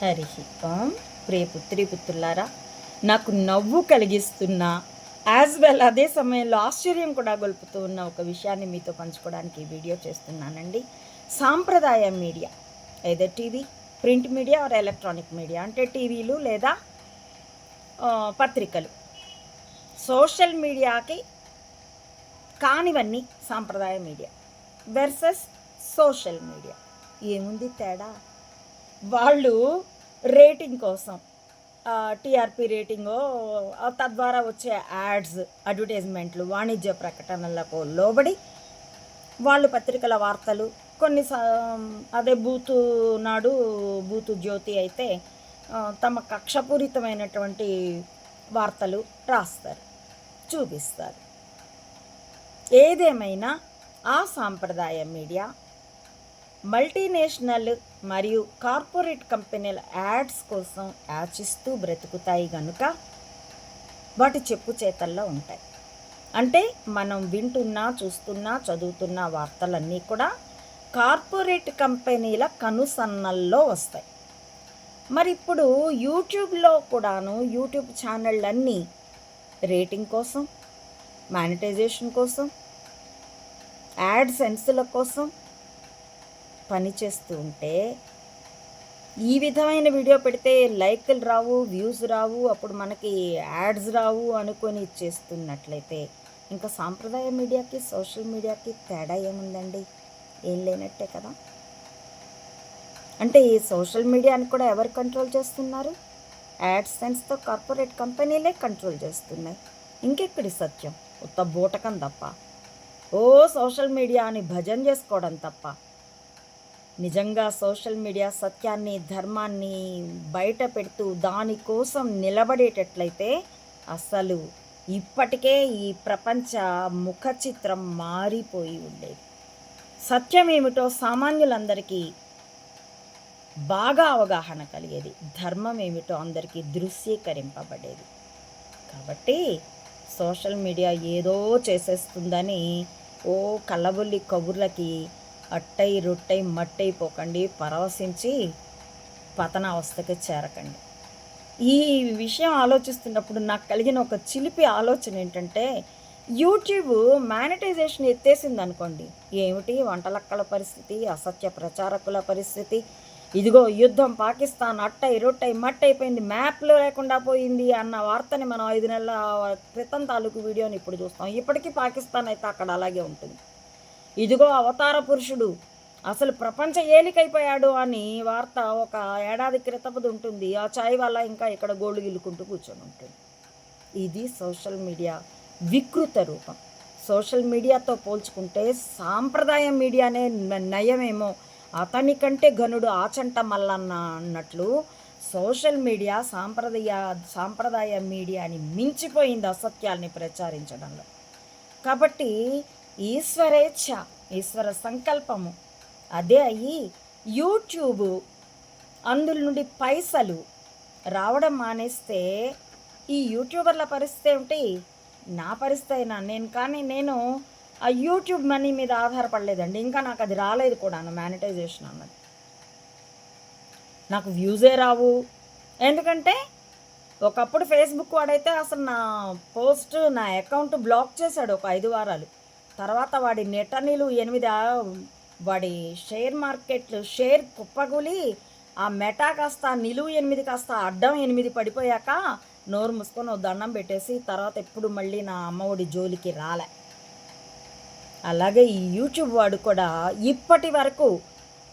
హరి ఓం ప్రియ పుత్రి పుత్రులారా నాకు నవ్వు కలిగిస్తున్న యాజ్ వెల్ అదే సమయంలో ఆశ్చర్యం కూడా గొలుపుతూ ఉన్న ఒక విషయాన్ని మీతో పంచుకోవడానికి వీడియో చేస్తున్నానండి. సాంప్రదాయ మీడియా. ఏదో TV print media or electronic media. అంటే టీవీలు లేదా పత్రికలు. సోషల్ మీడియాకి కానివన్నీ సాంప్రదాయ మీడియా. వెర్సెస్ సోషల్ మీడియా ఏముంది తేడా? వాళ్ళు రేటింగ్ కోసం టీఆర్పీ రేటింగ్ తద్వారా వచ్చే యాడ్స్ అడ్వర్టైజ్మెంట్లు వాణిజ్య ప్రకటనలకు లోబడి వాళ్ళు పత్రికల వార్తలు కొన్ని సా- అదే బూతు నాడు బూతు జ్యోతి అయితే తమ కక్షపూరితమైనటువంటి వార్తలు రాస్తారు చూపిస్తారు. ఏదేమైనా ఆ సాంప్రదాయ మీడియా మల్టీనేషనల్ మరియు కార్పొరేట్ కంపెనీల యాడ్స్ కోసం యాచిస్తూ బ్రతుకుతాయి గనుక వాటి చెప్పు చేతల్లో ఉంటాయి. అంటే మనం వింటున్నా చూస్తున్నా చదువుతున్న వార్తలన్నీ కూడా కార్పొరేట్ కంపెనీల కనుసన్నల్లో వస్తాయి. మరి ఇప్పుడు యూట్యూబ్లో కూడాను యూట్యూబ్ ఛానళ్ళన్నీ రేటింగ్ కోసం మానిటైజేషన్ కోసం యాడ్ సెన్స్ల కోసం పనిచేస్తూ ఉంటే ఈ విధమైన వీడియో పెడితే లైక్లు రావు వ్యూస్ రావు అప్పుడు మనకి యాడ్స్ రావు అనుకొని చేస్తున్నట్లయితే ఇంకా సాంప్రదాయ మీడియాకి సోషల్ మీడియాకి తేడా ఏముందండి? ఏం లేనట్టే కదా? అంటే ఈ సోషల్ మీడియాని కూడా ఎవరు కంట్రోల్ చేస్తున్నారు? యాడ్ సెన్స్తో కార్పొరేట్ కంపెనీలే కంట్రోల్ చేస్తున్నాయి. ఇంకెక్కడి సత్యం? ఉత్త బూటకం తప్ప. ఓ సోషల్ మీడియా అని భజన చేసుకోవడం తప్ప. నిజంగా సోషల్ మీడియా సత్యాన్ని ధర్మాన్ని బయట పెడుతూ దానికోసం నిలబడేటట్లయితే అసలు ఇప్పటికే ఈ ప్రపంచ ముఖ చిత్రం మారిపోయి ఉండేది. సత్యం ఏమిటో సామాన్యులందరికీ బాగా అవగాహన కలిగేది. ధర్మం ఏమిటో అందరికీ దృశ్యీకరింపబడేది. కాబట్టి సోషల్ మీడియా ఏదో చేసేస్తుందని ఓ కళ్ళబుల్లి కబుర్లకి అట్టై రొట్టై మట్టైపోకండి పరవశించి పతనావస్థకి చేరకండి. ఈ విషయం ఆలోచిస్తున్నప్పుడు నాకు కలిగిన ఒక చిలిపి ఆలోచన ఏంటంటే యూట్యూబ్ మానిటైజేషన్ ఎత్తేసింది అనుకోండి ఏమిటి? వంటలక్కల పరిస్థితి అసత్య ప్రచారకుల పరిస్థితి. ఇదిగో యుద్ధం పాకిస్తాన్ అట్టై రొట్టై మట్టయిపోయింది మ్యాప్లో లేకుండా పోయింది అన్న వార్తని మనం ఐదు నెలల క్రితం తాలూకు వీడియోని ఇప్పుడు చూస్తాం. ఇప్పటికీ పాకిస్తాన్ అయితే అక్కడ అలాగే ఉంటుంది. ఇదిగో అవతార పురుషుడు. అసలు ప్రపంచ ఏలికైపోయాడు అని వార్త ఒక ఏడాది క్రితపుది ఉంటుంది. ఆ చాయ్ వల్ల ఇంకా ఇక్కడ గోళ్ళు గిల్లుకుంటూ కూర్చొని ఉంటుంది. ఇది సోషల్ మీడియా వికృత రూపం. సోషల్ మీడియాతో పోల్చుకుంటే సాంప్రదాయ మీడియానే నయమేమో. అతని కంటే ఘనుడు ఆచంట మల్లన్న అన్నట్లు సోషల్ మీడియా సాంప్రదాయ సాంప్రదాయ మీడియాని మించిపోయింది అసత్యాల్ని ప్రచారించడంలో. కాబట్టి ఈశ్వరేచ్ఛ ఈశ్వర సంకల్పము. అదే అయ్యి యూట్యూబ్ అందులో నుండి పైసలు రావడం మానేస్తే ఈ యూట్యూబర్ల పరిస్థితి ఏమిటి? నా పరిస్థితి అయినా నేను కానీ నేను ఆ యూట్యూబ్ మనీ మీద ఆధారపడలేదండి. ఇంకా నాకు అది రాలేదు కూడాను మానిటైజేషన్ అన్నది. నాకు వ్యూసే రావు. ఎందుకంటే ఒకప్పుడు ఫేస్బుక్ వాడైతే అసలు నా పోస్ట్ నా అకౌంట్ బ్లాక్ చేశాడు ఒక ఐదు వారాలు. తర్వాత వాడి నెటనీలు ఎనిమిది వాడి షేర్ మార్కెట్లు షేర్ కుప్పగులి ఆ మెటా కాస్త నిలువు ఎనిమిది కాస్త అడ్డం ఎనిమిది పడిపోయాక నోరు మూసుకొని దండం పెట్టేసి తర్వాత ఎప్పుడు మళ్ళీ నా అమ్మఒడి జోలికి రాలే. అలాగే ఈ యూట్యూబ్ వాడు కూడా ఇప్పటి వరకు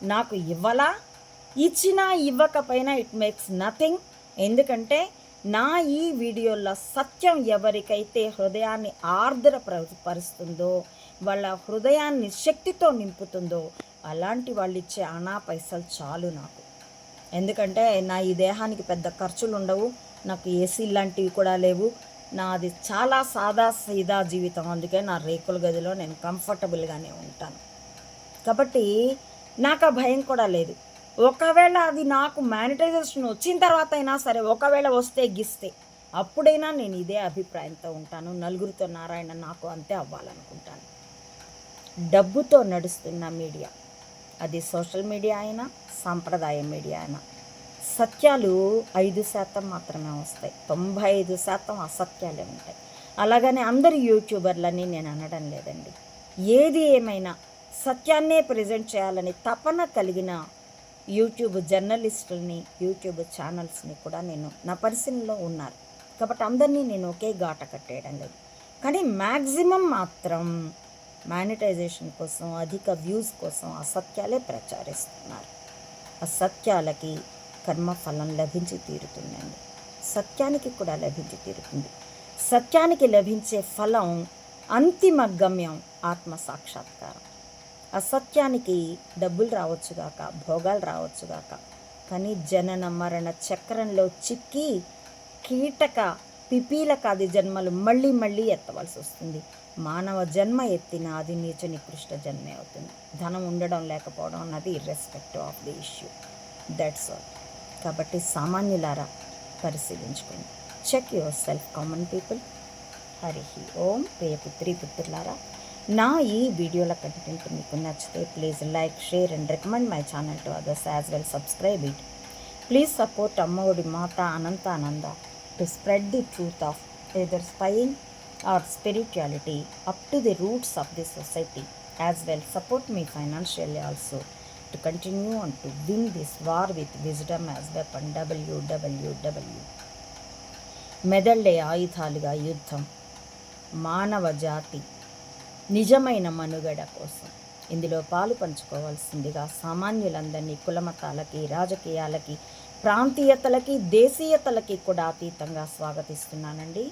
నాకు ఇవ్వలా? ఇచ్చినా ఇవ్వకపోయినా ఇట్ మేక్స్ నథింగ్. ఎందుకంటే నా ఈ వీడియోల సత్యం ఎవరికైతే హృదయాన్ని ఆర్ద్ర పరుస్తుందో వాళ్ళ హృదయాన్ని శక్తితో నింపుతుందో అలాంటి వాళ్ళు ఇచ్చే అనా పైసలు చాలు నాకు. ఎందుకంటే నా ఈ దేహానికి పెద్ద ఖర్చులు ఉండవు నాకు ఏసీ లాంటివి కూడా లేవు. నాది చాలా సాదా సీదా జీవితం. అందుకే నా రేకుల గదిలో నేను కంఫర్టబుల్గానే ఉంటాను. కాబట్టి నాకు ఆ భయం కూడా లేదు. ఒకవేళ అది నాకు మానిటైజేషన్ వచ్చిన తర్వాత అయినా సరే ఒకవేళ వస్తే గిస్తే అప్పుడైనా నేను ఇదే అభిప్రాయంతో ఉంటాను. నలుగురితో నారాయణ నాకు అంతే అవ్వాలనుకుంటాను. డబ్బుతో నడుస్తున్న మీడియా. అది సోషల్ మీడియా అయినా సాంప్రదాయ మీడియా అయినా. సత్యాలు ఐదు శాతం మాత్రమే వస్తాయి. తొంభై ఐదు శాతం అసత్యాలే ఉంటాయి. అలాగనే అందరు యూట్యూబర్లని నేను అనడం లేదండి. ఏది ఏమైనా సత్యాన్నే ప్రజెంట్ చేయాలని తపన కలిగిన యూట్యూబ్ జర్నలిస్టుల్ని యూట్యూబ్ ఛానల్స్ని కూడా నేను నా పరిశీలనలో ఉన్నారు. కాబట్టి అందరినీ నేను ఒకే గాట కట్టేయడం లేదు. కానీ మ్యాక్సిమం మాత్రం మానిటైజేషన్ కోసం అధిక వ్యూస్ కోసం అసత్యాలే ప్రచారిస్తున్నారు. అసత్యాలకి కర్మఫలం లభించి తీరుతుందండి. సత్యానికి కూడా లభించి తీరుతుంది. సత్యానికి లభించే ఫలం అంతిమ గమ్యం ఆత్మ సాక్షాత్కారం. అసత్యానికి డబ్బులు రావచ్చుగాక భోగాలు రావచ్చుగాక కానీ జనన మరణ చక్రంలో చిక్కి కీటక పిపీలకాది జన్మలు మళ్ళీ మళ్ళీ ఎత్తవలసి వస్తుంది. మానవ జన్మ ఎత్తిన అది నీచ నికృష్ట జన్మే అవుతుంది. ధనం ఉండడం లేకపోవడం అన్నది irrespective of the issue that's all కాబట్టి సామాన్యులారా పరిశీలించుకోండి. Check yourself common people Hari Om. ప్రియపుత్రి పుత్రులారా నా ఈ వీడియోల కంటెంట్ మీకు నచ్చితే please like share and recommend my channel to others as well subscribe it please support Ammaodi Mata Ananta Ananda to spread the truth of either spying or spirituality up to the roots of the society as well support me financially also to continue and to win this war with wisdom as well pun W W W W W మెదళ్ళే ఆయుధాలుగా యుద్ధం. మానవ జాతి నిజమైన మనుగడ కోసం. ఇందులో పాలు పంచుకోవాల్సిందిగా సామాన్యులందరినీ కులమతాలకి రాజకీయాలకి ప్రాంతీయతలకి దేశీయతలకి కూడా అతీతంగా స్వాగతిస్తున్నానండి.